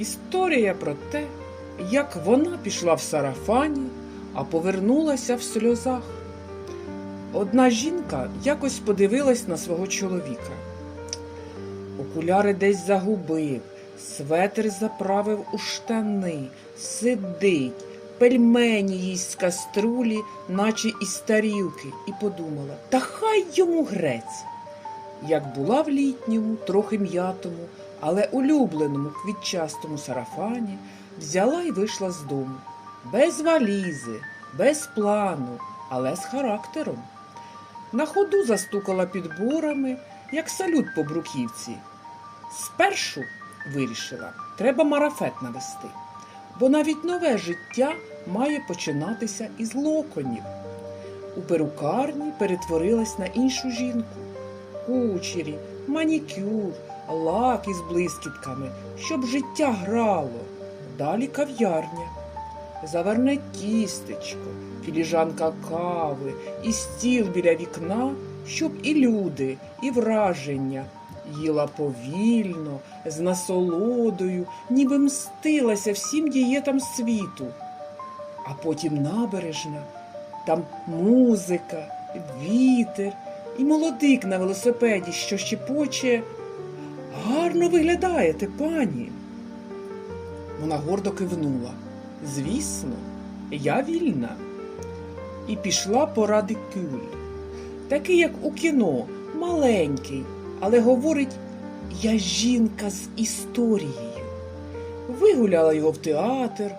Історія про те, як вона пішла в сарафані, а повернулася в сльозах. Одна жінка якось подивилась на свого чоловіка. Окуляри десь загубив, светр заправив у штани, сидить, пельмені їсть з каструлі, наче із тарілки, і подумала, та хай йому грець. Як була в літньому, трохи м'ятому, але улюбленому квітчастому сарафані, взяла й вийшла з дому. Без валізи, без плану, але з характером. На ходу застукала підборами, як салют по бруківці. Спершу вирішила, треба марафет навести, бо навіть нове життя має починатися із локонів. У перукарні перетворилась на іншу жінку. Кучері, манікюр, лак із блискітками, щоб життя грало. Далі кав'ярня. Заверне тістечко, філіжанка кави і стіл біля вікна, щоб і люди, і враження. Їла повільно, з насолодою, ніби мстилася всім дієтам світу. А потім набережна, там музика, вітер і молодик на велосипеді, що щепоче. Гарно виглядаєте, пані. Вона гордо кивнула. Звісно, я вільна. І пішла по радикюль. Такий, як у кіно, маленький, але говорить, я жінка з історією. Вигуляла його в театр,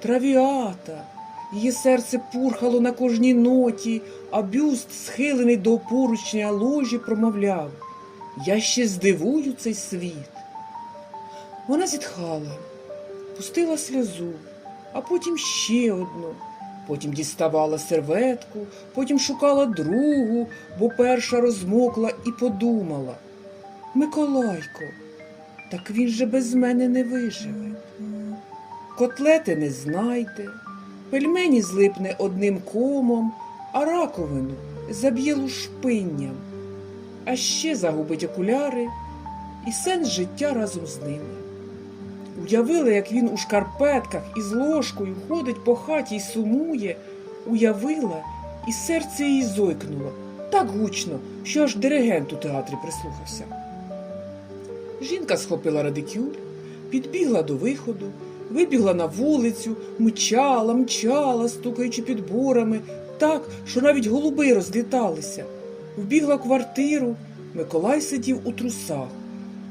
травіата. Її серце пурхало на кожній ноті, а бюст, схилений до поручня ложі, промовляв Я ще здивую цей світ. Вона зітхала, пустила сльозу, а потім ще одну. Потім діставала серветку, потім шукала другу, бо перша розмокла і подумала. Миколайко, так він же без мене не виживе. Котлети не знайде, пельмені злипне одним комом, а раковину заб'є лушпинням, а ще загубить окуляри і сенс життя разом з ними. Уявила, як він у шкарпетках із ложкою ходить по хаті й сумує, уявила, і серце її зойкнуло так гучно, що аж диригент у театрі прислухався. Жінка схопила радикюль, підбігла до виходу, вибігла на вулицю, мчала, мчала, стукаючи підборами, так, що навіть голуби розліталися. Вбігла квартиру. Миколай сидів у трусах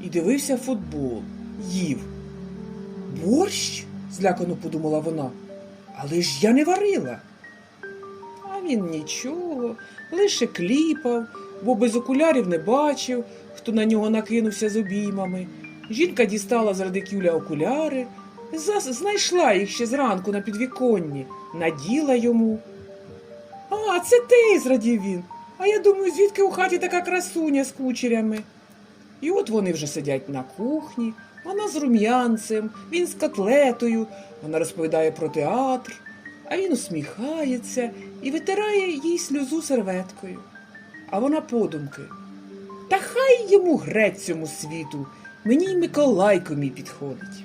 і дивився футбол, їв. Борщ? злякано подумала вона. Але ж я не варила. А він нічого, лише кліпав, бо без окулярів не бачив, хто на нього накинувся з обіймами. Жінка дістала з радикюля окуляри, знайшла їх ще зранку на підвіконні, наділа йому. А, це ти, зрадів він. А я думаю, звідки у хаті така красуня з кучерями. І от вони вже сидять на кухні, вона з рум'янцем, він з котлетою, вона розповідає про театр, а він усміхається і витирає їй сльозу серветкою. А вона подумки. Та хай йому грець цьому світу, мені й Миколайко мій підходить.